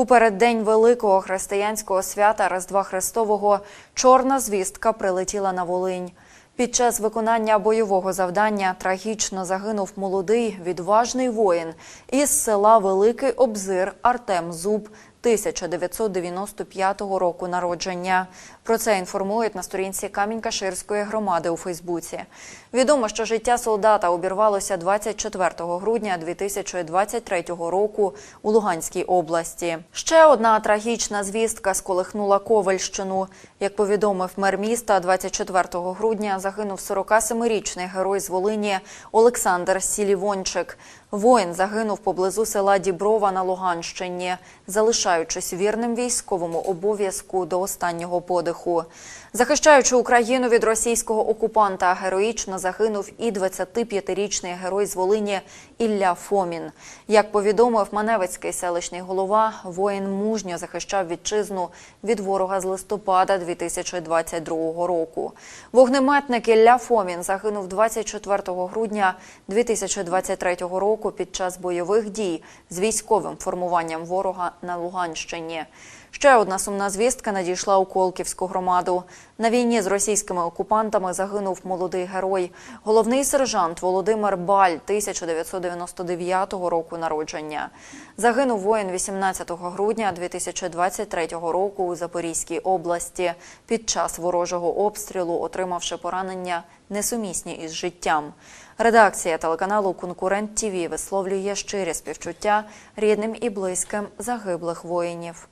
У переддень великого християнського свята Різдва Христового чорна звістка прилетіла на Волинь. Під час виконання бойового завдання трагічно загинув молодий відважний воїн із села Великий Обзир Артем Зуб 1995 року народження. Про це інформують на сторінці Камінь-Каширської громади у Фейсбуці. Відомо, що життя солдата обірвалося 24 грудня 2023 року у Луганській області. Ще одна трагічна звістка сколихнула Ковальщину. Як повідомив мер міста, 24 грудня загинув 47-річний герой з Волині Олександр Сілівончик. Воїн загинув поблизу села Діброва на Луганщині, залишаючись вірним військовому обов'язку до останнього подиху. Захищаючи Україну від російського окупанта, героїчно загинув і 25-річний герой з Волині Ілля Фомін. Як повідомив Маневицький селищний голова, воїн мужньо захищав вітчизну від ворога з листопада 2022 року. Вогнеметник Ілля Фомін загинув 24 грудня 2023 року під час бойових дій з військовим формуванням ворога на Луганщині. Ще одна сумна звістка надійшла у Колківську громаду. На війні з російськими окупантами загинув молодий герой, головний сержант Володимир Баль 1999 року народження. Загинув воїн 18 грудня 2023 року у Запорізькій області під час ворожого обстрілу, отримавши поранення несумісні із життям. Редакція телеканалу Конкурент ТІВІ висловлює щирі співчуття рідним і близьким загиблих воїнів.